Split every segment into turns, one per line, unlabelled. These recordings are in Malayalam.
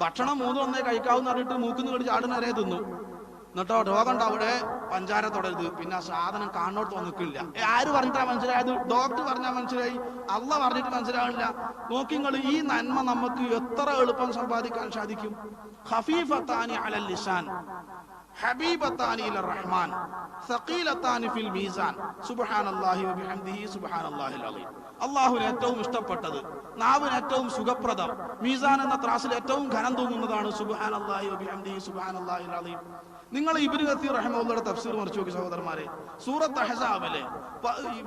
ഭക്ഷണം മൂന്ന് വന്നേ കഴിക്കാവുന്ന പറഞ്ഞിട്ട് മൂക്കുന്ന് കടിച്ച് ചാടുന്ന വരെ തിന്നു. എന്നിട്ടോ രോഗം അവിടെ പഞ്ചാര തുടരുത്. പിന്നെ ആ സാധനം കാണോട്ട് വന്നിക്കില്ല ആര് പറഞ്ഞിട്ടാ മനസ്സിലായത്? ഡോക്ടർ പറഞ്ഞാൽ മനസ്സിലായി. അല്ല പറഞ്ഞിട്ട് മനസ്സിലാവില്ല നോക്കിങ്ങൾ ഈ നന്മ നമുക്ക് എത്ര എളുപ്പം സമ്പാദിക്കാൻ സാധിക്കും? ഹഫീഫത്താനി അലൽ ഹബീബത്താനി ഇല റഹ്മാൻ സഖീലത്താനി ഫിൽ മീസാൻ. സുബ്ഹാനല്ലാഹി വബിഹംദിഹി സുബ്ഹാനല്ലാഹിൽ അലീം. അള്ളാഹുവിന് ഏറ്റവും ഇഷ്ടപ്പെട്ടത് നാവിന് ഏറ്റവും സുഖപ്രദം മീസാൻ എന്ന ത്രാസിൽ ഏറ്റവും ഘനം തൂങ്ങുന്നതാണ് സുബ്ഹാനല്ലാഹി വബിഹംദിഹി സുബ്ഹാനല്ലാഹിൽ അലീം. നിങ്ങൾ ഇബ്നു കത്തീർ റഹ്മുള്ളയുടെ തഫ്സീർ മറിച്ചു നോക്കി സഹോദരന്മാരെ. സൂറത്ത് അഹ്സാബിലെ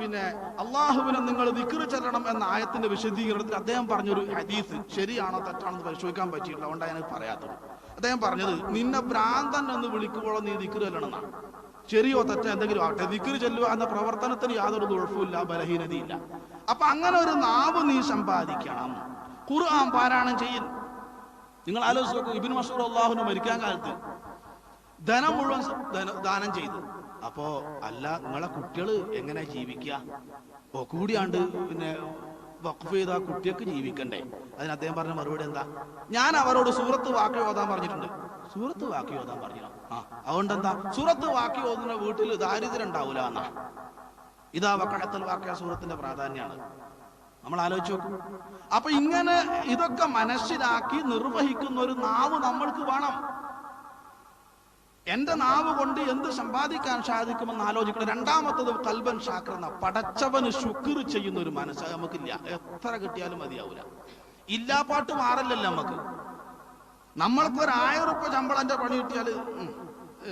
പിന്നെ അള്ളാഹുവിനെ നിങ്ങൾ ദിക്ർ ചെല്ലണം എന്ന ആയത്തിന്റെ വിശദീകരണത്തിൽ അദ്ദേഹം പറഞ്ഞൊരു ഹദീസ് ശരിയാണോ തെറ്റാണോ എന്ന് പരിശോധിക്കാൻ പറ്റിയിട്ടില്ല. അതുകൊണ്ടാണ് ഞാൻ പറയാത്തത്. അദ്ദേഹം പറഞ്ഞത് നിന്നെ ഭ്രാന്തൻ എന്ന് വിളിക്കുമ്പോഴോ നീ ദിക്കർ ചെല്ലണമെന്നാണ് ശരിയോ തെറ്റോ എന്തെങ്കിലും ആകട്ടെ ദിക്ർ ചെല്ലുക എന്ന പ്രവർത്തനത്തിന് യാതൊരു ദുഴഫുമില്ല ബലഹീനതയില്ല. അപ്പൊ അങ്ങനെ ഒരു നാവ് നീ സമ്പാദിക്കണം. ഖുർആൻ പാരായണം ചെയ്യും. നിങ്ങൾ ആലോചിച്ച് നോക്കൂ ഇബിൻ മസൂർ അള്ളാഹുന് മരിക്കാൻ കാലത്ത് ധനം മുഴുവൻ ദാനം ചെയ്തു. അപ്പോ അല്ല നിങ്ങളെ കുട്ടികൾ എങ്ങനെ ജീവിക്കുക ഓ കൂടിയാണ്ട് പിന്നെ വഖഫ് ചെയ്ത ആ കുട്ടിയൊക്കെ ജീവിക്കണ്ടേ? അതിന് അദ്ദേഹം പറഞ്ഞ മറുപടി എന്താ? ഞാൻ അവരോട് സൂറത്ത് വാക്കി ഓതാൻ പറഞ്ഞിട്ടുണ്ട്. സൂറത്ത് വാക്കി ഓതാൻ പറഞ്ഞോ ആ അതുകൊണ്ട് എന്താ സൂറത്ത് വാക്കി ഓതുന്ന വീട്ടിൽ ദാരിദ്ര്യം ഉണ്ടാവൂല എന്നാ. ഇതാ വക്കഴത്തൽ വാക്കിയ സൂറത്തിന്റെ പ്രാധാന്യമാണ് നമ്മൾ ആലോചിച്ച് നോക്കും. അപ്പൊ ഇങ്ങനെ ഇതൊക്കെ മനസ്സിലാക്കി നിർവഹിക്കുന്ന ഒരു നാവ് നമ്മൾക്ക് വേണം. എന്റെ നാവ് കൊണ്ട് എന്ത് സമ്പാദിക്കാൻ സാധിക്കുമെന്ന് ആലോചിക്കണം രണ്ടാമത്തത് കൽബൻ ഷാക്രന പടച്ചവന് ശുക്ർ ചെയ്യുന്ന ഒരു മനസ്സ് നമുക്കില്ല. എത്ര കിട്ടിയാലും മതിയാവൂല. ഇല്ലാ പാട്ട് മാറല്ലല്ലോ നമുക്ക്. നമ്മൾക്ക് ഒരു ആയിരം ഉറുപ്പ ശമ്പളം എന്റെ പണി കിട്ടിയാൽ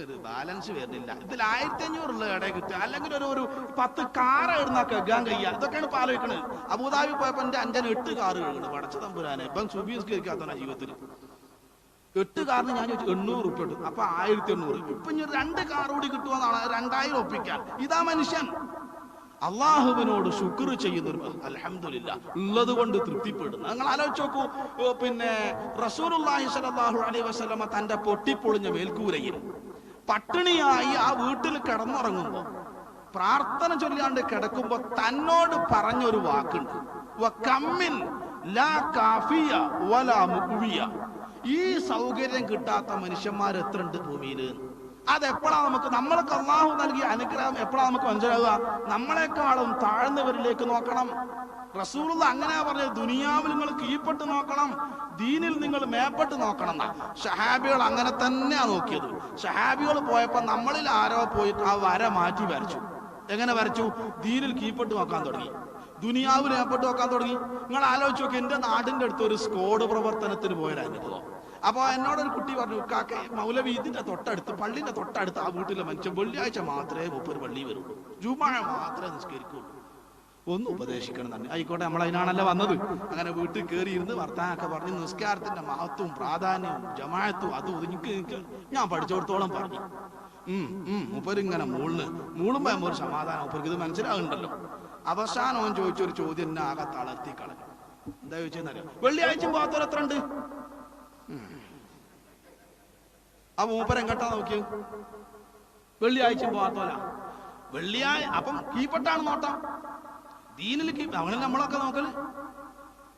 ഒരു ബാലൻസ് വരുന്നില്ല. ഇതിൽ ആയിരത്തി അഞ്ഞൂറുള്ള ഇടയിൽ കിട്ടുക. അല്ലെങ്കിൽ ഒരു ഒരു പത്ത് കാർ എഴുന്ന കഴുകാൻ കഴിയുക. ഇതൊക്കെയാണ് ഇപ്പൊ ആലോചിക്കണത്. അബുദാബി പോയപ്പോ എന്റെ അഞ്ചന് എട്ട് കാറ് കഴുകണം പടച്ച തമ്പുരാനെ ഇപ്പം സുബീസ്കരിക്കാത്തവനാ ജീവിതത്തിൽ എട്ട് കാറിന് ഞാൻ ചോദിച്ചു എണ്ണൂറ് റുപ്യ ഇട്ടു അപ്പൊ ആയിരത്തി എണ്ണൂറ്. ഇപ്പൊ ഇനി രണ്ട് കാർ കൂടി കിട്ടുമെന്നാണ് രണ്ടായിരം ഒപ്പിക്കാൻ. ഇതാ മനുഷ്യൻ. അള്ളാഹുവിനോട് ശുക്ർ ചെയ്യുന്ന അലഹമില്ല ഉള്ളത് കൊണ്ട് തൃപ്തിപ്പെടുന്നു. നിങ്ങൾ ആലോചിച്ച് നോക്കൂ. പിന്നെ റസൂലുള്ളാഹി സ്വല്ലല്ലാഹു അലൈഹി വസല്ലമ തന്റെ പൊട്ടിപ്പൊളിഞ്ഞ മേൽക്കൂരയിൽ പട്ടിണിയായി ആ വീട്ടിൽ കിടന്നുറങ്ങുമ്പോ പ്രാർത്ഥന ചൊല്ലാണ്ട് കിടക്കുമ്പോ തന്നോട് പറഞ്ഞൊരു വാക്കുണ്ട്. ലാ കാഫിയ. ഈ സൗകര്യം കിട്ടാത്ത മനുഷ്യന്മാർ എത്ര ഉണ്ട് ഭൂമിയിൽ അതെപ്പോഴാ നമുക്ക് നമ്മൾക്ക് അള്ളാഹു നൽകിയ അനുഗ്രഹം എപ്പോഴാ നമുക്ക് മനസ്സിലാവുക? നമ്മളെക്കാളും താഴ്ന്നവരിലേക്ക് നോക്കണം. റസൂലുള്ള അങ്ങനെ പറഞ്ഞത് ദുനിയാവിൽ നിങ്ങൾ കീഴ്പ്പെട്ട് നോക്കണം ദീനിൽ നിങ്ങൾ മേപ്പെട്ട് നോക്കണം എന്നാ. ഷഹാബികൾ അങ്ങനെ തന്നെയാ നോക്കിയത്. ഷഹാബികൾ പോയപ്പോ നമ്മളിൽ ആരോ പോയി ആ വര മാറ്റി വരച്ചു. എങ്ങനെ വരച്ചു? ദീനിൽ കീഴ്പ്പെട്ട് നോക്കാൻ തുടങ്ങി. ദുനിയാവിൽ ഏർപ്പെട്ട് നോക്കാൻ തുടങ്ങി. നിങ്ങൾ ആലോചിച്ച് നോക്കി എന്റെ നാടിന്റെ അടുത്ത് ഒരു സ്കോഡ് പ്രവർത്തനത്തിന് പോയൊരു അപ്പൊ എന്നോടൊരു കുട്ടി പറഞ്ഞു കാക്ക മൗലവി ഇതിന്റെ തൊട്ടടുത്ത് പള്ളിന്റെ തൊട്ടടുത്ത് ആ വീട്ടിലെ മനുഷ്യൻ വെള്ളിയാഴ്ച മാത്രമേ മുപ്പർ പള്ളി വരുള്ളൂ ജുമാഴ മാത്രമേ നിസ്കരിക്കുള്ളൂ. ഒന്ന് ഉപദേശിക്കണം തന്നെ ആയിക്കോട്ടെ നമ്മൾ അതിനാണല്ലോ വന്നത്. അങ്ങനെ വീട്ടിൽ കയറി ഇരുന്ന് വർത്താനൊക്കെ പറഞ്ഞ് നിസ്കാരത്തിന്റെ മഹത്വവും പ്രാധാന്യവും ജമാഅത്തും അതും എനിക്ക് ഞാൻ പഠിച്ചോടത്തോളം പറഞ്ഞു. ഉം ഉം മുപ്പരിങ്ങനെ മൂളിന് മൂളുമ്പോ ഒരു സമാധാനം. മുപ്പർക്ക് ഇത് മനസ്സിലാകുന്നുണ്ടല്ലോ അവസാനം ചോദിച്ച ചോദിച്ചൊരു ചോദ്യം എന്നെ ആകെ തളർത്തി കളഞ്ഞു. എന്താ ചോദിച്ചെന്നറിയാം? വെള്ളിയാഴ്ച പോകാത്തവർ എത്ര ഉണ്ട്? ആ മൂപ്പരം കേട്ടാ നോക്കിയു? വെള്ളിയാഴ്ച പോകാത്തവരാ വെള്ളിയാഴ്ച അപ്പം കീപ്പട്ടാണ് നോട്ടം. ദീനിൽ കീപ്പ് അവന് നമ്മളൊക്കെ നോക്കൽ.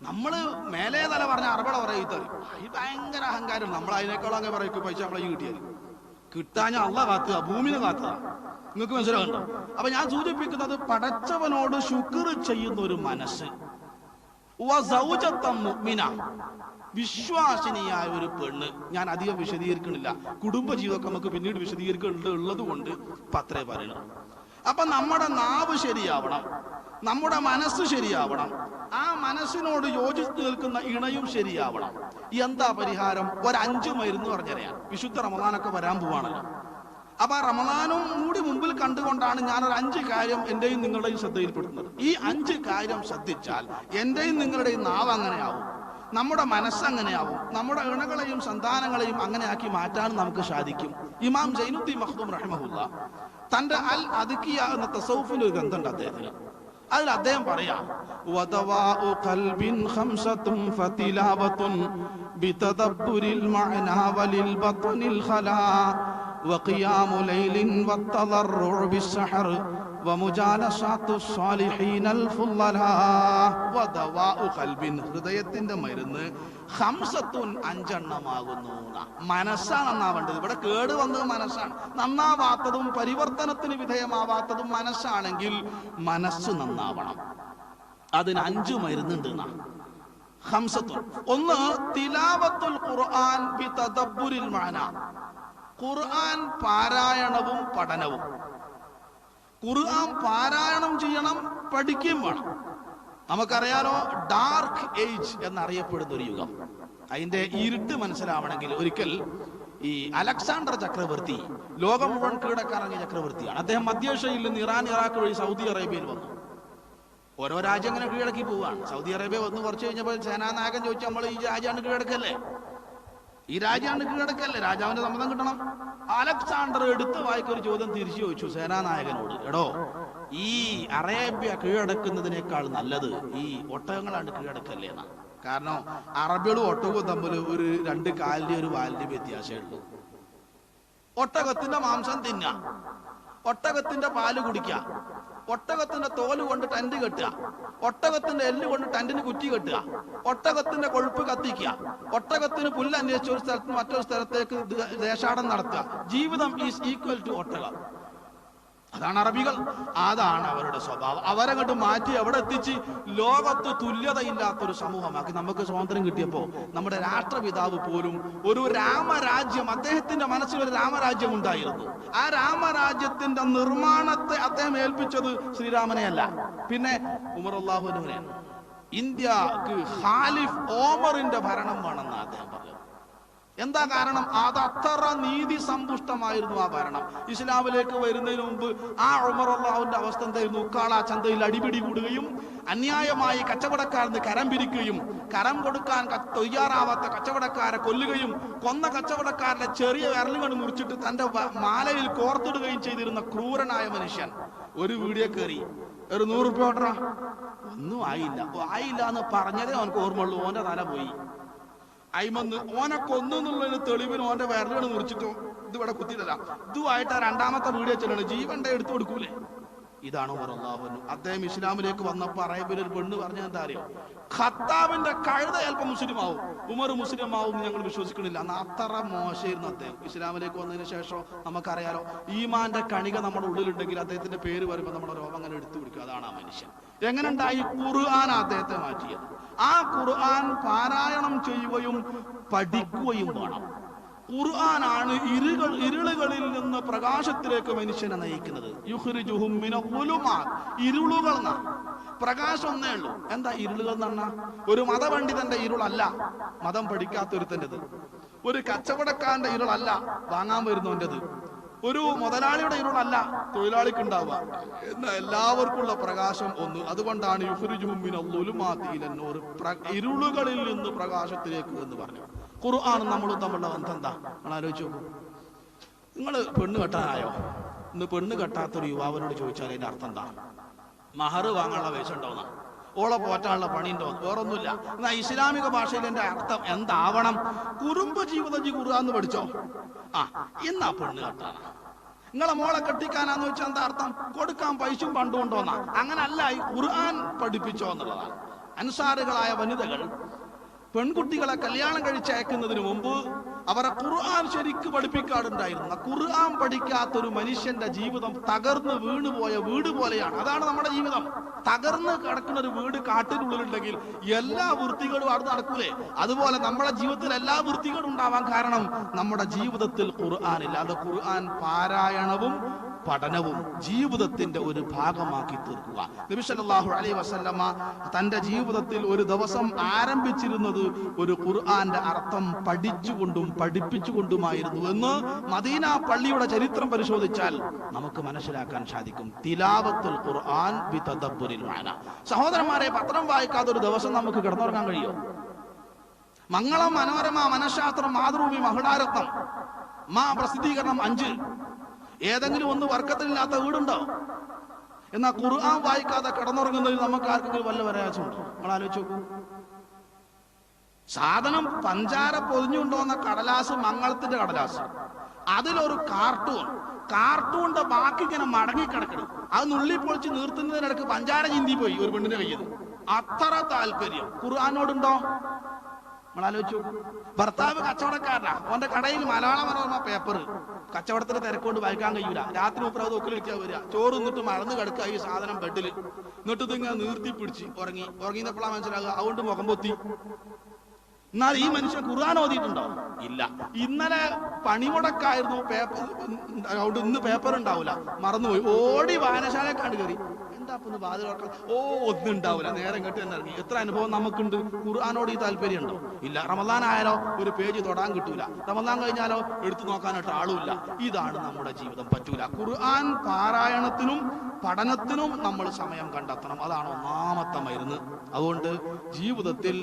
നമ്മൾ മേലേ തല പറഞ്ഞ അറബട പറയും ഈ ഭയങ്കര അഹങ്കാരം. നമ്മൾ അതിനേക്കാളും അങ്ങനെ പറയും പൈസ നമ്മളെ കിട്ടിയത് കിട്ടാഞ്ഞ അള്ള കാത്തുക ഭൂമിനെ കാത്തുക നിങ്ങൾക്ക് മനസ്സിലാകണം അപ്പൊ ഞാൻ സൂചിപ്പിക്കുന്നത് പടച്ചവനോട് ശുക്ർ ചെയ്യുന്ന ഒരു മനസ്സ്. വിശ്വാസിനിയായ ഒരു പെണ്ണ്. ഞാൻ അധികം വിശദീകരിക്കണില്ല. കുടുംബജീവിതമൊക്കെ നമുക്ക് പിന്നീട് വിശദീകരിക്കേണ്ടത് ഉള്ളത് കൊണ്ട് പത്രേ പറയണം അപ്പൊ നമ്മുടെ നാവ് ശരിയാവണം. നമ്മുടെ മനസ്സ് ശരിയാവണം. ആ മനസ്സിനോട് യോജിച്ച് നിൽക്കുന്ന ഇണയും ശരിയാവണം. എന്താ പരിഹാരം? ഒരു മരുന്ന് പറഞ്ഞറിയാം. വിശുദ്ധ റമദാനൊക്കെ വരാൻ പോവാണല്ലോ. അപ്പൊ ആ റമദാനും കൂടി മുമ്പിൽ കണ്ടുകൊണ്ടാണ് ഞാൻ ഒരു അഞ്ച് കാര്യം എന്റെയും നിങ്ങളുടെയും ശ്രദ്ധയിൽപ്പെടുന്നത്. ഈ അഞ്ച് കാര്യം ശ്രദ്ധിച്ചാൽ എന്റെയും നിങ്ങളുടെയും നാവ് അങ്ങനെയാവും നമ്മുടെ മനസ്സങ്ങനെയാവും നമ്മുടെ ഇണകളെയും സന്താനങ്ങളെയും അങ്ങനെ ആക്കി മാറ്റാൻ നമുക്ക് സാധിക്കും. ഇമാം ജൈനുദ്ദീൻ മഖ്ദൂം റഹ്മുല്ല തന്റെ അൽ അതുക്കിയ എന്ന തസൗഫിന്റെ ഒരു ഗ്രന്ഥമുണ്ട് അദ്ദേഹത്തിന്. അതിൽ അദ്ദേഹം പറയാം ബിതദബ്ബുരിൽ മഅനാ വലിൽ ബത്നിൽ ഖലാ وقيام ليل والتضرع بالسحر വമുജാലസാത്തു സ്വാലിഹീനൽ ഫുള്ളലാ വദവാഉ ഖൽബിൻ ഹൃദയത്തിന്റെ മരുന്ന് ഹംസത്തുൻ അഞ്ചെണ്ണമാകുന്നു ന്നാ. മനസ്സാണ് നന്നാവേണ്ടത് ഇവിടെ കേട് വന്നത് മനസ്സാണ് നന്നാവാത്തതും പരിവർത്തനത്തിന് വിധേയമാവാത്തതും മനസ്സാണെങ്കിൽ മനസ്സ് നന്നാവണം അതിന് അഞ്ചു മരുന്നുണ്ട് എന്നാ ഹംസത്തുൻ ഒന്ന് തിലാവത്തുൽ ഖുർആൻ ബി തദബ്ബുരിൽ മാന ഖുർആൻ പാരായണവും പഠനവും. ഖുർആൻ പാരായണം ചെയ്യണം പഠിക്കുകയും വേണം. നമുക്കറിയാലോ ഡാർക്ക് ഏജ് എന്നറിയപ്പെടുന്ന ഒരു യുഗം. അതിന്റെ ഇരുട്ട് മനസ്സിലാവണമെങ്കിൽ ഒരിക്കൽ ഈ അലക്സാണ്ടർ ചക്രവർത്തി ലോകം മുഴുവൻ കീഴടക്കാറങ്ങിയ ചക്രവർത്തിയാണ്. അദ്ദേഹം മധ്യേഷ്യയിൽ നിന്ന് ഇറാൻ ഇറാഖ് വഴി സൗദി അറേബ്യയിൽ വന്നു. ഓരോ രാജ്യം ഇങ്ങനെ കീഴടക്കി പോവുകയാണ്. സൗദി അറേബ്യ വന്ന് കുറച്ച് കഴിഞ്ഞപ്പോൾ സേനാനായകൻ ചോദിച്ചു നമ്മൾ ഈ രാജ്യമാണ് കീഴടക്കല്ലേ? ഈ രാജ്യമാണ് കീഴടക്കല്ലേ? രാജാവിന്റെ സമ്മതം കിട്ടണം. അലക്സാണ്ടർ എടുത്ത് വായിക്കൊരു ചോദ്യം തിരിച്ചു ചോദിച്ചു സേനാനായകനോട് എടോ ഈ അറേബ്യ കീഴടക്കുന്നതിനേക്കാൾ നല്ലത് ഈ ഒട്ടകങ്ങളാണ് കീഴടക്കല്ലേ എന്നാ. കാരണം അറബികളും ഒട്ടകവും തമ്മിൽ ഒരു രണ്ട് കാലിന്റെ ഒരു വാലിന്റെ വ്യത്യാസമേ ഉള്ളൂ. ഒട്ടകത്തിന്റെ മാംസം തിന്നുക ഒട്ടകത്തിന്റെ പാൽ കുടിക്കുക ഒട്ടകത്തിന്റെ തോൽ കൊണ്ട് ടെന്റ് കെട്ടുക. ഒട്ടകത്തിന്റെ എല്ല് കൊണ്ട് ടെന്റിന് കുറ്റി കെട്ടുക. ഒട്ടകത്തിന്റെ കൊഴുപ്പ് കത്തിക്കുക. ഒട്ടകത്തിന് പുല്ല് അന്വേഷിച്ച ഒരു സ്ഥലത്ത് മറ്റൊരു സ്ഥലത്തേക്ക് ദേശാടനം നടത്തുക. ജീവിതം ഈസ് ഈക്വൽ ടു ഒട്ടകം. അതാണ് അറബികൾ. അതാണ് അവരുടെ സ്വഭാവം. അവരങ്ങോട്ട് മാറ്റി അവിടെ എത്തിച്ച് ലോകത്ത് തുല്യതയില്ലാത്തൊരു സമൂഹമാക്കി നമുക്ക് സ്വാതന്ത്ര്യം കിട്ടിയപ്പോ നമ്മുടെ രാഷ്ട്രപിതാവ് പോലും ഒരു രാമരാജ്യം അദ്ദേഹത്തിന്റെ മനസ്സിൽ ഒരു രാമരാജ്യം ഉണ്ടായിരുന്നു. ആ രാമരാജ്യത്തിന്റെ നിർമ്മാണത്തെ അദ്ദേഹം ഏൽപ്പിച്ചത് ശ്രീരാമനെയല്ല പിന്നെ ഉമർ അള്ളാഹുനുവിനെയാണ് ഇന്ത്യയ്ക്ക് ഖാലിഫ് ഓമറിന്റെ ഭരണം വേണമെന്ന് അദ്ദേഹം പറഞ്ഞു എന്താ കാരണം? അത് അത്ര നീതി സമ്പുഷ്ടമായിരുന്നു ആ ഭരണം. ഇസ്ലാമിലേക്ക് വരുന്നതിന് മുമ്പ് ആ ഉമർ അള്ളാഹുവിന്റെ അവസ്ഥ എന്തായിരുന്നു? ഉക്കാള ചന്തയിൽ അടിപിടി കൂടുകയും അന്യായമായി കച്ചവടക്കാരന് കരം പിരിക്കുകയും കരം കൊടുക്കാൻ തയ്യാറാവാത്ത കച്ചവടക്കാരെ കൊല്ലുകയും കൊന്ന കച്ചവടക്കാരന്റെ ചെറിയ വിരലുകൾ മുറിച്ചിട്ട് തന്റെ മാലയിൽ കോർത്തിടുകയും ചെയ്തിരുന്ന ക്രൂരനായ മനുഷ്യൻ. ഒരു വീഡിയോ കയറി ഒരു നൂറ് റുപ്യ ഒന്നും ആയില്ല. ആയില്ല എന്ന് പറഞ്ഞതേ അവനക്ക് ഓർമ്മയുള്ളൂ. ഓന്റെ തല പോയി. അയിമന്ന് ഓനെ കൊന്നുള്ളതിന് തെളിവിന് ഓന്റെ വിരലുകൾ മുറിച്ചിട്ടോ ഇത് ഇവിടെ കുത്തിയിട്ടല്ല ഇതുമായിട്ട് ആ രണ്ടാമത്തെ വീഡിയോ ചെല്ലണം. ജീവന്റെ എടുത്തു കൊടുക്കൂലേ? ഇതാണ് ഉമർ അള്ളാഹുനു അദ്ദേഹം ഇസ്ലാമിലേക്ക് വന്നപ്പോ അറേബ്യയിൽ ഒരു പെണ്ണ് പറഞ്ഞ എന്താ അറിയോ? ഖത്താബിന്റെ കഴുത ചിലപ്പോൾ മുസ്ലിം ആവും ഉമർ മുസ്ലിം ആവും ഞങ്ങൾ വിശ്വസിക്കണില്ല. അന്ന് അത്ര മോശമായിരുന്നു അദ്ദേഹം. ഇസ്ലാമിലേക്ക് വന്നതിന് ശേഷം നമുക്കറിയാലോ ഈമാന്റെ കണിക നമ്മുടെ ഉള്ളിലുണ്ടെങ്കിൽ അദ്ദേഹത്തിന്റെ പേര് വരുമ്പോൾ നമ്മുടെ രോഗം അങ്ങനെ എടുത്തു കൊടുക്കുക അതാണ് ആ മനുഷ്യൻ. എങ്ങനെ ഉണ്ടായി ഖുർആൻ അദ്ദേഹത്തെ മാറ്റിയത്. ആ ഖുർആൻ പാരായണം ചെയ്യുകയും പഠിക്കുകയും വേണം. ഖുർആനാണ് ഇരുകൾ ഇരുളുകളിൽ നിന്ന് പ്രകാശത്തിലേക്ക് മനുഷ്യനെ നയിക്കുന്നത്. ഇരുളുകൾ പ്രകാശം ഒന്നേ ഉള്ളൂ. എന്താ ഇരുളുകൾ എന്ന് ഒരു മതപണ്ഡിതന്റെ ഇരുളല്ല. മതം പഠിക്കാത്തൊരുത്തന്റെത് ഒരു കച്ചവടക്കാരന്റെ ഇരുളല്ല. വാങ്ങാൻ വരുന്നവന്റെത് ഒരു മുതലാളിയുടെ ഇരുളല്ല തൊഴിലാളിക്ക് ഉണ്ടാവുക എന്ന എല്ലാവർക്കുള്ള പ്രകാശം ഒന്ന്. അതുകൊണ്ടാണ് ഇരുളുകളിൽ നിന്ന് പ്രകാശത്തിലേക്ക് എന്ന് പറഞ്ഞു. ഖുർആൻ നമ്മളും തമ്മിലുള്ള ബന്ധം എന്താ? നിങ്ങൾ ആലോചിച്ചു നിങ്ങൾ പെണ്ണ് കെട്ടാനായോ? ഇന്ന് പെണ്ണ് കെട്ടാത്തൊരു യുവാവിനോട് ചോദിച്ചാൽ അതിന്റെ അർത്ഥം എന്താ? മഹർ വാങ്ങാനുള്ള വേഷം ഉണ്ടോന്നാ ഓളെ പോറ്റാനുള്ള പണി ഉണ്ടോ വേറൊന്നുമില്ല. എന്നാ ഇസ്ലാമിക ഭാഷയിൽ എന്റെ അർത്ഥം എന്താവണം? കുറുമ്പ് ജീവിതം ജി കുറുകാന്ന് പഠിച്ചോ? ആ എന്നാ പെണ്ണ് കെട്ടാണ് നിങ്ങളെ മോളെ കെട്ടിക്കാനാന്ന് വെച്ചാൽ എന്താ അർത്ഥം? കൊടുക്കാൻ പൈസയും പണ്ടും ഉണ്ടോന്നാ. അങ്ങനല്ല ഈ ഖുർആൻ പഠിപ്പിച്ചോ എന്നുള്ളതാണ് അൻസാറുകളായ വനിതകൾ പെൺകുട്ടികളെ കല്യാണം കഴിച്ചയക്കുന്നതിന് മുമ്പ് അവരെ ഖുർആൻ ശരിക്ക് പഠിപ്പിക്കാറുണ്ടായിരുന്നു. ഖുർആൻ പഠിക്കാത്തൊരു മനുഷ്യന്റെ ജീവിതം തകർന്ന് വീണുപോയ വീട് പോലെയാണ്. അതാണ് നമ്മുടെ ജീവിതം. തകർന്ന് കിടക്കുന്ന ഒരു വീട് കാട്ടിനുള്ളിലുണ്ടെങ്കിൽ എല്ലാ വൃത്തികളും അവിടെ നടക്കൂലേ? അതുപോലെ നമ്മുടെ ജീവിതത്തിൽ എല്ലാ വൃത്തികളും ഉണ്ടാവാൻ കാരണം നമ്മുടെ ജീവിതത്തിൽ ഖുർആൻ ഇല്ല. അത് ഖുർആൻ പാരായണവും പഠനവും ജീവിതത്തിന്റെ ഒരു ഭാഗമാക്കി തീർക്കുക. നബി സല്ലല്ലാഹു അലൈഹി വസല്ലമ തന്റെ ജീവിതത്തിൽ ഒരു ദിവസം ആരംഭിച്ചിരുന്നത് ഒരു ഖുർആന്റെ അർത്ഥം പഠിച്ചുകൊണ്ടും പഠിപ്പിച്ചുകൊണ്ടുമായിരുന്നു എന്ന് മദീന പള്ളിയുടെ ചരിത്രം പരിശോധിച്ചാൽ നമുക്ക് മനസ്സിലാക്കാൻ സാധിക്കും. തിലാവത്തുൽ ഖുർആൻ സഹോദരന്മാരെ പത്രം വായിക്കാതെ ഒരു ദിവസം നമുക്ക് കിടന്നുറങ്ങാൻ കഴിയോ? മംഗളം മനോരമ മനഃശാസ്ത്രം മാതൃഭൂമി മഹിളാരത്നം മാ പ്രസിദ്ധീകരണം അഞ്ച് ഏതെങ്കിലും ഒന്ന് വർക്കത്തിലില്ലാത്ത വീടുണ്ടോ? എന്നാ ഖുർആൻ വായിക്കാതെ കിടന്നുറങ്ങുന്നതിൽ നമുക്ക് ആർക്കെങ്കിലും വല്ല പരാജയമുണ്ടോ നമ്മൾ ആലോചിച്ച് നോക്കൂ. സാധനം പഞ്ചാര പൊതിഞ്ഞുകൊണ്ടുവന്ന കടലാസ് മംഗളത്തിന്റെ കടലാസ്. അതിലൊരു കാർട്ടൂൺ കാർട്ടൂണിന്റെ ബാക്കി ഇങ്ങനെ മടങ്ങി കിടക്കണം അത് നുള്ളി പൊളിച്ച് നിർത്തുന്നതിനിടക്ക് പഞ്ചാര ചിന്തി പോയി ഒരു പെണ്ണിന്റെ കയ്യിൽ അത്ര താല്പര്യം. ഖുർആാനോടുണ്ടോ? നമ്മൾ ആലോചിച്ചു ഭർത്താവ് കച്ചവടക്കാരനാ. ഓന്റെ കടയിൽ മലയാള മനോരമ പേപ്പർ കച്ചവടത്തിന് തിരക്കൊണ്ട് വായിക്കാൻ കഴിയൂല. രാത്രി മുപ്പത് ഒക്കിലിരിക്കാൻ വരിക. ചോറ് നിന്നിട്ട് മറന്നു കിടക്കുക ഈ സാധനം ബെഡിൽ എന്നിട്ട് ഇതിങ്ങനെ നീർത്തി പിടിച്ച് ഉറങ്ങി. ഉറങ്ങിയപ്പോഴാണ് മനസ്സിലാകുക അതുകൊണ്ട് മുഖം പൊത്തി. എന്നാൽ ഈ മനുഷ്യൻ ഖുർആൻ ഓതിയിട്ടുണ്ടോ? ഇല്ല. ഇന്നലെ പണിമുടക്കായിരുന്നു പേപ്പർ അതുകൊണ്ട് ഇന്ന് പേപ്പർ ഉണ്ടാവില്ല മറന്നുപോയി. ഓടി വായനശാല കണ്ടു കയറി. എന്താ ഇപ്പൊ ഇന്ന് വാതിൽ തുറക്കാൻ? ഓ ഒന്നും ഉണ്ടാവില്ല നേരം ഇങ്ങോട്ട് തന്നെ ഇറങ്ങി. എത്ര അനുഭവം നമുക്കുണ്ട്? ഖുർആാനോട് ഈ താല്പര്യം ഉണ്ടോ? ഇല്ല. റമദാൻ ആയാലോ ഒരു പേജ് തൊടാൻ കിട്ടൂല. റമദാൻ കഴിഞ്ഞാലോ എടുത്തു നോക്കാനായിട്ട് ആളുമില്ല. ഇതാണ് നമ്മുടെ ജീവിതം. പറ്റൂല. ഖുർആൻ പാരായണത്തിനും പഠനത്തിനും നമ്മൾ സമയം കണ്ടെത്തണം. അതാണ് ഒന്നാമത്തെ മരുന്ന്. അതുകൊണ്ട് ജീവിതത്തിൽ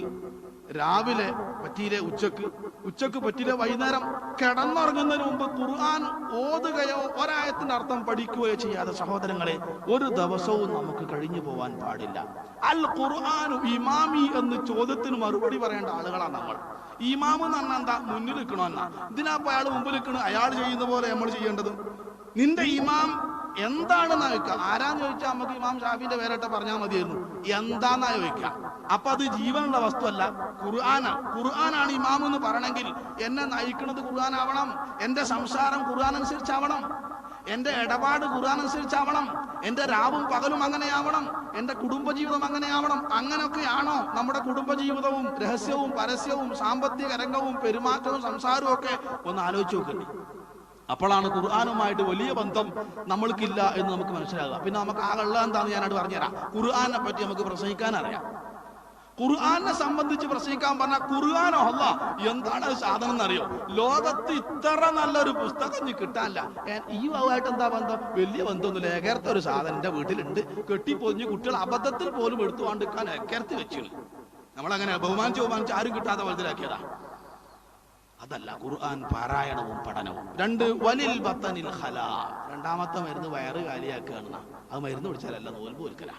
രാവിലെ പറ്റിയിലെ ഉച്ചയ്ക്ക്? ഉച്ചയ്ക്ക് പറ്റിയിലെ വൈകുന്നേരം? കിടന്നുറങ്ങുന്നതിന് മുമ്പ് ഖുർആൻ ഓതുകയോ ഒരായത്തിന്റെ അർത്ഥം പഠിക്കുകയോ ചെയ്യാതെ സഹോദരങ്ങളെ ഒരു ദിവസവും നമുക്ക് കഴിഞ്ഞു പോവാൻ പാടില്ല. അൽ ഖുർആാനു ഇമാമി എന്ന് ചോദ്യത്തിന് മറുപടി പറയേണ്ട ആളുകളാണ് നമ്മൾ. ഇമാമ് എന്ന് പറഞ്ഞാൽ എന്താ? മുന്നിൽ നിൽക്കണമെന്നാ ഇതിനാ അയാൾ മുമ്പിൽ നിൽക്കണ. അയാൾ ചെയ്യുന്ന പോലെ നമ്മൾ ചെയ്യേണ്ടത്. നിന്റെ ഇമാം എന്താണെന്നാ ചോദിക്കുക? ആരാന്ന് ചോദിച്ചാൽ നമുക്ക് ഇമാം ഷാഫിന്റെ പേരൊക്കെ പറഞ്ഞാൽ മതിയായിരുന്നു. എന്താന്നാ ചോദിക്കുക? അപ്പൊ അത് ജീവനുള്ള വസ്തുവല്ല ഖുർആാന. ഖുർആാനാണ് ഇമാം എന്ന് പറയണമെങ്കിൽ എന്നെ നയിക്കുന്നത് ഖുർആൻ ആവണം എന്റെ സംസാരം ഖുർആൻ അനുസരിച്ചാവണം എന്റെ ഇടപാട് ഖുർആൻ അനുസരിച്ചാവണം എന്റെ രാവും പകലും അങ്ങനെയാവണം എന്റെ കുടുംബജീവിതം അങ്ങനെയാവണം. അങ്ങനെയൊക്കെയാണോ നമ്മുടെ കുടുംബജീവിതവും രഹസ്യവും പരസ്യവും സാമ്പത്തിക രംഗവും പെരുമാറ്റവും സംസാരവും ഒക്കെ? ഒന്ന് ആലോചിച്ച് നോക്കണ്ടേ അപ്പോഴാണ് ഖുർആാനുമായിട്ട് വലിയ ബന്ധം നമ്മൾക്കില്ല എന്ന് നമുക്ക് മനസ്സിലാകുക. പിന്നെ നമുക്ക് ആ കള്ള എന്താന്ന് ഞാനത് പറഞ്ഞുതരാം. ഖുർആാനെ പറ്റി നമുക്ക് പ്രസംഗിക്കാൻ അറിയാം ഖുർആാനെ സംബന്ധിച്ച് പ്രസംഗിക്കാൻ പറഞ്ഞ ഖുർആാനോ അല്ല എന്താണ് സാധനം എന്നറിയോ ലോകത്ത് ഇത്ര നല്ലൊരു പുസ്തകം കിട്ടാനില്ല. ഈ ഭാഗമായിട്ട് എന്താ ബന്ധം? വലിയ ബന്ധമൊന്നുമില്ല. ഏകരത്തെ ഒരു സാധനം എന്റെ വീട്ടിലുണ്ട്. കെട്ടിപ്പൊതിഞ്ഞ് കുട്ടികൾ അബദ്ധത്തിൽ പോലും എടുത്തു കൊണ്ടിരിക്കാൻ ഏക്കരത്ത് വെച്ചു നമ്മളങ്ങനെ ബഹുമാനിച്ച് ബഹുമാനിച്ച് ആരും കിട്ടാത്ത മനസ്സിലാക്കിയതാ അതല്ല ഖുർആൻ പാരായണവും പഠനവും. രണ്ട് വലിൽ ബത്തനിൽ ഖല. രണ്ടാമത്തെ മരുന്ന് വയറ് കാലിയാക്കുകയാണ്. അത് മരുന്ന് പിടിച്ചാലല്ല നോൽബ് ഒരുക്കല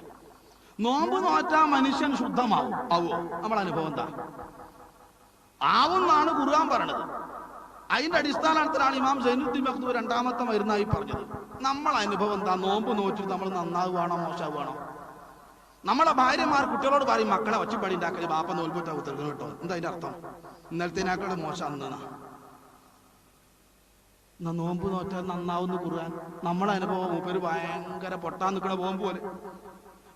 നോമ്പ് നോറ്റാ മനുഷ്യൻ ശുദ്ധമാവും. ആവോ നമ്മളെ അനുഭവം എന്താ? ആവുന്നാണ് ഖുർആൻ പറയണത്. അതിന്റെ അടിസ്ഥാനത്തിലാണ് ഇമാം സൈനുദ്ദീൻ മഖ്ദൂർ രണ്ടാമത്തെ മരുന്നായി പറഞ്ഞത്. നമ്മളെ അനുഭവം എന്താ? നോമ്പ് നോറ്റിട്ട് നമ്മൾ നന്നാവുകയാണോ മോശമാവുകയാണോ നമ്മളെ ഭാര്യമാർ കുട്ടികളോട് പറയും മക്കളെ ഒച്ചപ്പാടി ഉണ്ടാക്കൽ ബാപ്പ നോൽപ്പറ്റ ഉത്തരവ് കേട്ടോ. എന്താ അതിന്റെ അർത്ഥം? ഇന്നലത്തേനാക്കളുടെ മോശം അന്നാ നോമ്പ് നോറ്റാൽ നന്നാവുന്ന കുറുവാൻ നമ്മളെ അനുഭവം മൂപ്പര് ഭയങ്കര പൊട്ടാൻ നിൽക്കണ പോകും പോലെ.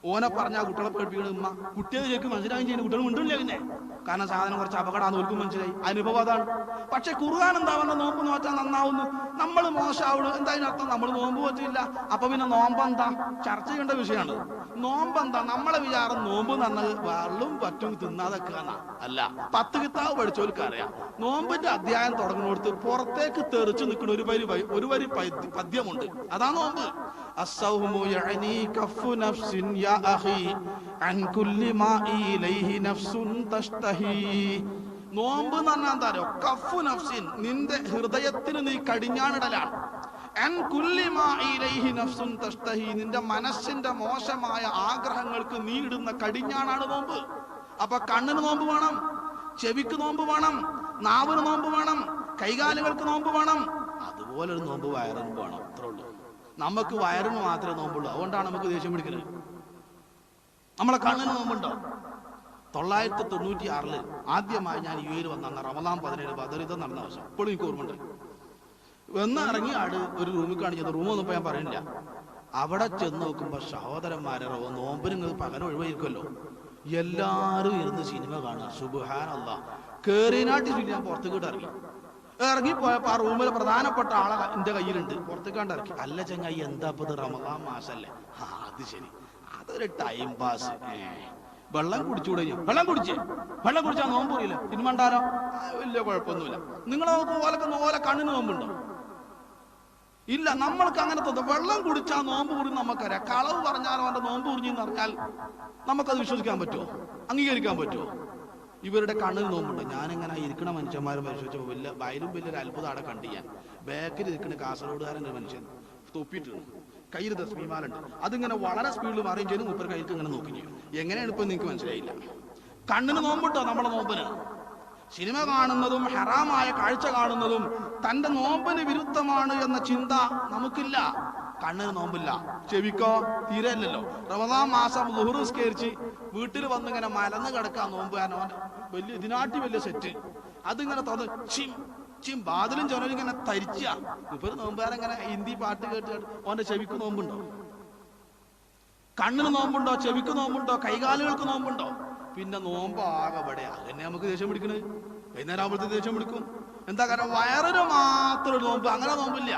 ഓനെ പറഞ്ഞാ കുട്ടികളെ പേടിപ്പിക്കണ ഉമ്മ. കുട്ടിയെ ചേക്ക് മനസ്സിലാകും ചെയ്യുന്ന കുട്ടികൾ മിണ്ടില്ല പിന്നെ കാരണം സാധനം കുറച്ച് അപകടമാണ് ഓർക്കും മനസ്സിലായി. അനുഭവം അതാണ് പക്ഷെ കുറുകാൻ എന്താവുന്ന നോമ്പ് നോറ്റാൽ നന്നാവുന്നു. നമ്മൾ മോശമാവണു. എന്താ അർത്ഥം? നമ്മൾ നോമ്പ് പറ്റില്ല അപ്പൊ പിന്നെ നോമ്പ് എന്താ ചർച്ച ചെയ്യേണ്ട വിഷയമാണ്. നോമ്പ് എന്താ നമ്മളെ വിചാരം നോമ്പ് നന്നത് വെള്ളും പറ്റും തിന്നാതൊക്കെ അല്ല പത്ത് കിത്താവ് പഠിച്ചവർക്ക് അറിയാം. നോമ്പിന്റെ അധ്യായം തുടങ്ങുന്നിടത്ത് പുറത്തേക്ക് തെറിച്ചു നിൽക്കുന്ന ഒരു വരി ഒരു വരി പദ്യ- പദ്യമുണ്ട്. അതാ നോമ്പ്. الصوم يعني كف نفس يا أخي عن كل ما إليه نفس تشتهي നോമ്പ് എന്ന് പറഞ്ഞാൽ എന്താ അറിയോ കഫു നഫ്സിൻ നിന്റെ ഹൃദയത്തിന് നീ കടിഞ്ഞാണിടലാണ് അൻ കുല്ലി മാ ഇലൈഹി നഫ്സുൻ തഷ്തഹി നിന്റെ മനസ്സിന്റെ മോശമായ ആഗ്രഹങ്ങൾക്ക് നീ ഇടുന്ന കടിഞ്ഞാണാണ് നോമ്പ് അപ്പൊ കണ്ണിന് നോമ്പ് വേണം ചെവിക്ക് നോമ്പ് വേണം നാവിന് നോമ്പ് വേണം കൈകാലുകൾക്ക് നോമ്പ് വേണം അതുപോലെ ഒരു നോമ്പ് വയറിന് വേണം അത്രേ ഉള്ളൂ നമുക്ക് വയറിന് മാത്രമേ നോമ്പുള്ളൂ. അതുകൊണ്ടാണ് നമുക്ക് ദേഷ്യം പിടിക്കുന്നത് നമ്മളെ കണ്ണിന് നോമ്പുണ്ടോ? തൊള്ളായിരത്തി തൊണ്ണൂറ്റി ആറിൽ ആദ്യമായി ഞാൻ യു എയിൽ വന്ന റമദാം പതിനേഴ് ബദറിതം നടന്ന ദിവസം. ഇപ്പോഴും എനിക്ക് ഓർമ്മയുണ്ട്. വന്ന് ഇറങ്ങി ആട് ഒരു റൂമിൽ കാണിച്ചത്. റൂം ഒന്നും ഞാൻ പറയുന്നില്ല അവിടെ ചെന്ന് നോക്കുമ്പോ സഹോദരന്മാരെ റോ- നോമ്പിന് നിങ്ങൾ പകരം ഒഴിവായിരിക്കുമല്ലോ. എല്ലാരും ഇരുന്ന് സിനിമ കാണുക. സുബാനല്ല കേറിനാട്ടി ഞാൻ പുറത്തേക്ക് ഇറങ്ങി. ഇറങ്ങി പോയപ്പോ ആ റൂമിൽ പ്രധാനപ്പെട്ട ആളെ എന്റെ കയ്യിലുണ്ട്. പുറത്തേക്ക് കണ്ടിറക്കി അല്ല ചങ്ങായി എന്താ ഇപ്പൊ ഇത് റമദാൻ മാസല്ലേ? ആ അത് ശരി. അതൊരു ടൈം പാസ് വെള്ളം കുടിച്ചുകൂടെ? വെള്ളം കുടിച്ചേ. വെള്ളം കുടിച്ചാൽ നോമ്പ് അറിയില്ല തിരുമണ്ടാലോ വലിയ കുഴപ്പമൊന്നുമില്ല. നിങ്ങളെ ഓലൊക്കെ ഓലെ കണ്ണിന് നോമ്പുണ്ടോ? ഇല്ല നമ്മൾക്ക് അങ്ങനത്തെ വെള്ളം കുടിച്ചാൽ നോമ്പ് കുറി നമുക്കറിയാം. കളവ് പറഞ്ഞാലോ അവന്റെ നോമ്പ് കുറിഞ്ഞെന്ന് പറഞ്ഞാൽ നമുക്കത് വിശ്വസിക്കാൻ പറ്റുമോ? അംഗീകരിക്കാൻ പറ്റുമോ? ഇവരുടെ കണ്ണിൽ നോമ്പുണ്ട് ഞാനിങ്ങനെ ഇരിക്കണ മനുഷ്യന്മാർ പരിശോധിച്ചപ്പോൾ വലിയ വയലും വലിയൊരു അത്ഭുതം അവിടെ കണ്ടു ഞാൻ ബാക്കിൽ ഇരിക്കുന്ന ഒരു മനുഷ്യൻ തൊപ്പിയിട്ടുണ്ട് കയ്യിൽ ദസ്മീമാലുണ്ട് അതിങ്ങനെ വളരെ സ്പീഡിൽ മാറുകയും ചെയ്തു. മുപ്പർ കയ്യിൽ ഇങ്ങനെ നോക്കി ചെയ്യും എങ്ങനെയാണ് ഇപ്പൊ നിങ്ങൾക്ക് മനസ്സിലായില്ല? കണ്ണിന് നോമ്പുണ്ടോ നമ്മളെ നോമ്പിന്? സിനിമ കാണുന്നതും ഹറാമായ കാഴ്ച കാണുന്നതും തന്റെ നോമ്പിന് വിരുദ്ധമാണ് എന്ന ചിന്ത നമുക്കില്ല. കണ്ണിന് നോമ്പില്ല. ചെവിക്കോ തീരെ ഇല്ലല്ലോ റമദാൻ മാസം ലുഹുറുസ്കരിച്ച് വീട്ടിൽ വന്നിങ്ങനെ മലന്ന് കിടക്കാൻ നോമ്പ് കാരണം വലിയ ഇതിനാട്ടി വലിയ സെറ്റ് അതിങ്ങനെ തോന്നു ചിം ചിം ബാതിലും ചുനലും ഇങ്ങനെ തരിച്ച. ഇപ്പൊ നോമ്പുകാരങ്ങനെ ഹിന്ദി പാട്ട് കേട്ട് ഓന്റെ ചെവിക്ക് നോമ്പുണ്ടോ? കണ്ണിന് നോമ്പുണ്ടോ? ചെവിക്ക് നോമ്പുണ്ടോ? കൈകാലുകൾക്ക് നോമ്പുണ്ടോ? പിന്നെ നോമ്പ് ആകെ ഇവിടെ. അതന്നെ നമുക്ക് ദേഷ്യം പിടിക്കണത് വൈകുന്നേരം ആകുമ്പോഴത്തെ ദേഷ്യം പിടിക്കും. എന്താ കാരണം വയറിന് മാത്രം ഒരു നോമ്പ്. അങ്ങനെ നോമ്പില്ല.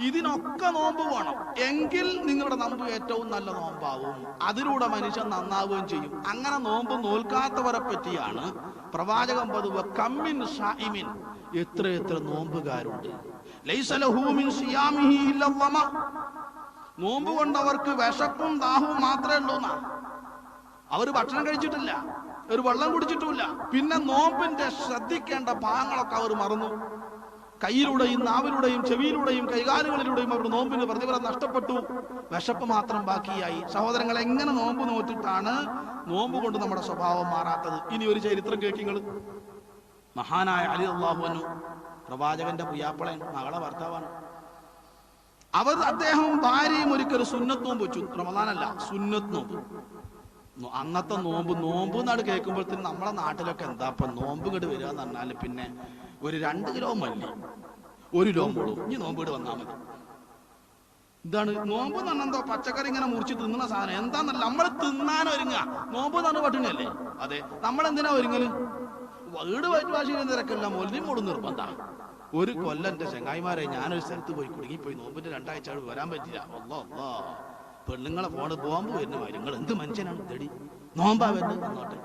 ഇതിനൊക്കെ നോമ്പ് വേണം. എങ്കിൽ നിങ്ങളുടെ നോമ്പ് ഏറ്റവും നല്ല നോമ്പാവും. അതിലൂടെ മനുഷ്യൻ നന്നാവുകയും ചെയ്യും. അങ്ങനെ നോമ്പ് നോൽക്കാത്തവരെ പറ്റിയാണ് പ്രവാചകൻ പതിവ് കമ്മിൻ ഷായിമിൻ എത്ര എത്ര നോമ്പുകാരുണ്ട്. നോമ്പ് കൊണ്ടവർക്ക് വിശപ്പും ദാഹവും മാത്രമേ ഉള്ളൂ എന്നാ. അവർ ഭക്ഷണം കഴിച്ചിട്ടില്ല. ഒരു വെള്ളം കുടിച്ചിട്ടുമില്ല. പിന്നെ നോമ്പിന്റെ ശ്രദ്ധിക്കേണ്ട ഭാഗങ്ങളൊക്കെ അവർ മറന്നു. കയ്യിലൂടെയും നാവിലൂടെയും ചെവിയിലൂടെയും കൈകാലുകളിലൂടെയും അവർ നോമ്പിന് പ്രതിഫലം നഷ്ടപ്പെട്ടു. വിശപ്പ് മാത്രം ബാക്കിയായി. സഹോദരങ്ങൾ എങ്ങനെ നോമ്പ് നോറ്റിട്ടാണ് നോമ്പ് കൊണ്ട് നമ്മുടെ സ്വഭാവം മാറാത്തത്? ഇനി ഒരു ചരിത്രം കേൾക്കിങ്ങൾ. മഹാനായ അലി അള്ളാഹുവനു പ്രവാചകന്റെ പുയ്യാപ്പളൻ മകളെ ഭർത്താവാണ്. അവർ അദ്ദേഹം ഭാര്യയും ഒരിക്കൽ സുന്നത്ത് നോമ്പ് വെച്ചു. റമദാനല്ല സുന്നത്ത് നോമ്പ്. അന്നത്തെ നോമ്പ് നോമ്പ് എന്നാണ് കേൾക്കുമ്പോഴത്തേന് നമ്മളെ നാട്ടിലൊക്കെ എന്താ ഇപ്പൊ നോമ്പ് ഇങ്ങോട്ട് വരിക എന്ന് പറഞ്ഞാൽ പിന്നെ ഒരു രണ്ട് കിലോ മല്ലി ഒരു കിലോ മുളകും ഇനി നോമ്പ് ഇങ്ങോട്ട് വന്നാൽ മതി. ഇതാണ് നോമ്പ് തന്നെ എന്തോ പച്ചക്കറി ഇങ്ങനെ മുറിച്ച് തിന്നുന്ന സാധനം. എന്താന്നല്ല നമ്മൾ തിന്നാൻ ഒരുങ്ങുക. നോമ്പ് തന്നെ പട്ടിണിയല്ലേ? അതെ. നമ്മൾ എന്തിനാ ഒരുങ്ങൽ? വീട് വാശിയിൽ തിരക്കല്ല മൊല്ലി മൂടും നിർബന്ധ ഒരു കൊല്ലന്റെ ചെങ്ങായിമാരെ ഞാനൊരു സ്ഥലത്ത് പോയി കുടുങ്ങിപ്പോയി നോമ്പിന്റെ രണ്ടാഴ്ച വരാൻ പറ്റില്ല. ഒന്നോ അല്ലോ പെണ്ണുങ്ങളെ ഫോണ് ബോംബ് മാതിരി നിങ്ങൾ എന്ത് മനുഷ്യനാണ് തേടി നോമ്പാ വരുന്നത് വന്നോട്ടെ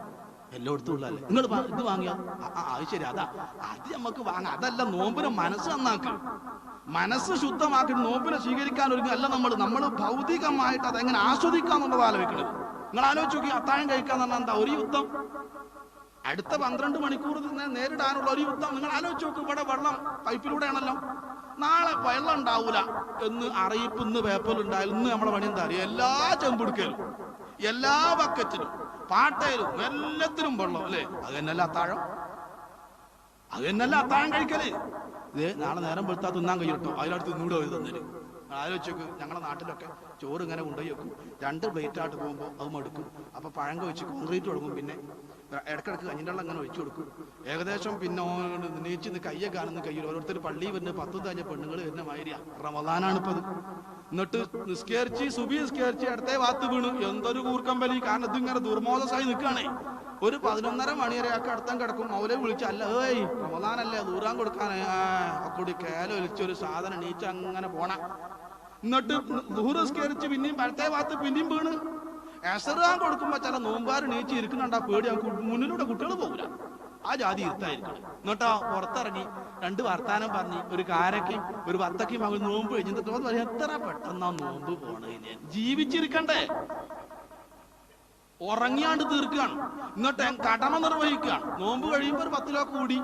എല്ലായിടത്തും ഉള്ളതല്ലേ? നിങ്ങൾ ഇത് വാങ്ങിയോ? ആ, അത് ശരി അതാ. അത് നമുക്ക് വാങ്ങാം. അതല്ല നോമ്പിന് മനസ്സ് നന്നാക്ക്. മനസ്സ് ശുദ്ധമാക്കി നോമ്പിനെ സ്വീകരിക്കാൻ ഒരുങ്ങി അല്ല നമ്മൾ നമ്മൾ ഭൗതികമായിട്ട് അതെങ്ങനെ ആസ്വദിക്കാന്നുള്ളത് ആലോചിക്കണത് നിങ്ങൾ ആലോചിച്ച് നോക്കി അത്താഴം കഴിക്കാൻ പറഞ്ഞാൽ എന്താ? ഒരു യുദ്ധം. അടുത്ത പന്ത്രണ്ട് മണിക്കൂർ നേരിടാനുള്ള ഒരു യുദ്ധം. നിങ്ങൾ ആലോചിച്ച് നോക്കും ഇവിടെ വെള്ളം പൈപ്പിലൂടെയാണല്ലോ. നാളെ വെള്ളം ഉണ്ടാവൂല എന്ന് അറിയിപ്പ് ഇന്ന് പേപ്പറിൽ ഉണ്ടായാലും ഇന്ന് നമ്മളെ പണി എന്താ അറിയാം? എല്ലാ ചെമ്പുടുക്കലും എല്ലാ ബക്കറ്റിലും പാട്ടയിലും എല്ലാത്തിനും വെള്ളം അല്ലേ? അത് തന്നെയല്ല അത്താഴം അത് തന്നെയല്ല അത്താഴം കഴിക്കൽ. ഇത് നാളെ നേരം വെളുത്താ തിന്നാൻ കഴിയട്ടോ അതിനടുത്ത് നൂടെ ഒരു തന്നേര് ആലോചിച്ചോക്ക് ഞങ്ങളുടെ നാട്ടിലൊക്കെ ചോറ് ഇങ്ങനെ കൊണ്ടുപോയി വെക്കും. രണ്ട് പ്ലേറ്റ് ആയിട്ട് പോകുമ്പോൾ അത് മടുക്കും. അപ്പൊ പഴങ്ക വെച്ച് കോൺക്രീറ്റ് കൊടുക്കും പിന്നെ. ഇടക്കിടക്ക് കഞ്ഞിന്റെ അങ്ങനെ ഒഴിച്ചു കൊടുക്കും. ഏകദേശം പിന്നെ നീച്ചിന്ന് നീച്ച് നിന്ന് കയ്യെ കാണുന്ന കയ്യിൽ ഓരോരുത്തർ പള്ളിയിൽ വരുന്ന പത്ത് തന്നെ പെണ്ണുങ്ങൾ വരുന്ന മാതിരിയാണ് റമദാനാണ് ഇപ്പത് എന്നിട്ട് നിസ്കരിച്ച് സുബി നിസ്കരിച്ച് അടുത്തേ വാത്ത് വീണു. എന്തൊരു കൂർക്കമ്പലി. കാരണം ഇത് ഇങ്ങനെ ദുർമോദസായി നിൽക്കുകയാണേ. ഒരു പതിനൊന്നര മണിവരെ വരെ ഒക്കെ അടുത്തം കിടക്കും. മൗലെ വിളിച്ച് അല്ല ഏയ് റമദാനല്ലേ ദൂരാൻ കൊടുക്കാൻ അക്കൂടി കേലൊലിച്ചൊരു സാധനം നീച്ച് അങ്ങനെ പോണ. എന്നിട്ട് ദൂരസ്കരിച്ച് പിന്നെയും പഴത്തെ ഭാഗത്ത് പിന്നെയും വീണ്. എസറാൻ കൊടുക്കുമ്പോ ചില നോമ്പാർ നീച്ച് ഇരിക്കുന്നുണ്ടാ. പേടി. മുന്നിലൂടെ കുട്ടികൾ പോകില്ല ആ ജാതി ഇരുത്തായിരിക്കണം എന്നിട്ടോ പുറത്തിറങ്ങി രണ്ട് വർത്താനം പറഞ്ഞ് ഒരു കാരക്കും ഒരു വത്തക്കും മകൾ നോമ്പ് കഴിഞ്ഞിട്ട് തോന്നുന്നു എത്ര പെട്ടെന്നാ നോമ്പ് പോണതിന് ജീവിച്ചിരിക്കണ്ടേ? ഉറങ്ങിയാണ്ട് തീർക്കുകയാണ്. എന്നിട്ട് കടമ നിർവഹിക്കുകയാണ്. നോമ്പ് കഴിയുമ്പോൾ ഒരു പത്ത് കിലോ കൂടി.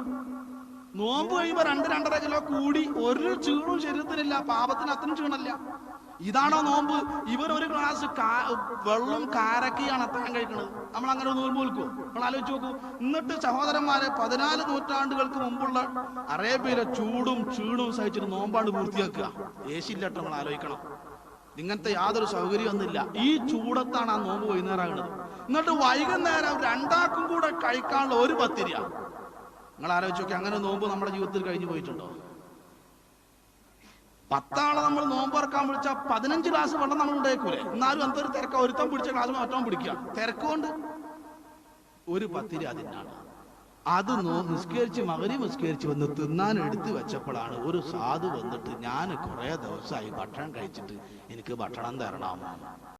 നോമ്പ് കഴിയുമ്പോൾ രണ്ട് രണ്ടര കിലോ കൂടി. ഒരു ക്ഷീണവും ശരീരത്തിനില്ല. പാപത്തിന് അത്രയും ക്ഷീണമില്ല. ഇതാണോ നോമ്പ്? ഇവർ ഒരു ഗ്ലാസ് വെള്ളം കാരക്കിയാണ് അത്താഴം കഴിക്കുന്നത് നമ്മൾ അങ്ങനെ നോമ്പ് നോക്കൂ നമ്മൾ ആലോചിച്ച് നോക്കൂ. എന്നിട്ട് സഹോദരന്മാരെ പതിനാല് നൂറ്റാണ്ടുകൾക്ക് മുമ്പുള്ള അറേബ്യയിലെ ചൂടും ക്ഷീണവും സഹിച്ചിട്ട് നോമ്പാണ് പൂർത്തിയാക്കുക. ഏശില്ലട്ടോ നമ്മൾ ആലോചിക്കണം. ഇങ്ങനത്തെ യാതൊരു സൗകര്യമൊന്നുമില്ല ഈ ചൂടത്താണ് ആ നോമ്പ് വൈകുന്നേരമാകുന്നത്. എന്നിട്ട് വൈകുന്നേരം രണ്ടാക്കും കൂടെ കഴിക്കാനുള്ള ഒരു പത്തിരിയാണ് നിങ്ങൾ ആലോചിച്ച് നോക്കി. അങ്ങനെ നോമ്പ് നമ്മുടെ ജീവിതത്തിൽ കഴിഞ്ഞു പോയിട്ടുണ്ടോ? പത്താളെ നമ്മൾ നോമ്പറക്കാൻ വിളിച്ച പതിനഞ്ച് ഗ്ലാസ് വെള്ളം നമ്മൾ ഉണ്ടായിക്കൂലേ? എന്നാലും എന്തൊരു തിരക്ക. ഒരുത്തം പിടിച്ച ഗ്ലാസ് മറ്റോ പിടിക്കുക. തിരക്കുകൊണ്ട് ഒരു പത്തിരി അതിനാണ്. അത് നോ നിസ്കരിച്ച് മകരി നിസ്കരിച്ച് വന്ന് തിന്നാൻ എടുത്തു വെച്ചപ്പോഴാണ് ഒരു സാധു വന്നിട്ട് ഞാൻ കുറെ ദിവസമായി ഭക്ഷണം കഴിച്ചിട്ട് എനിക്ക് ഭക്ഷണം തരണം.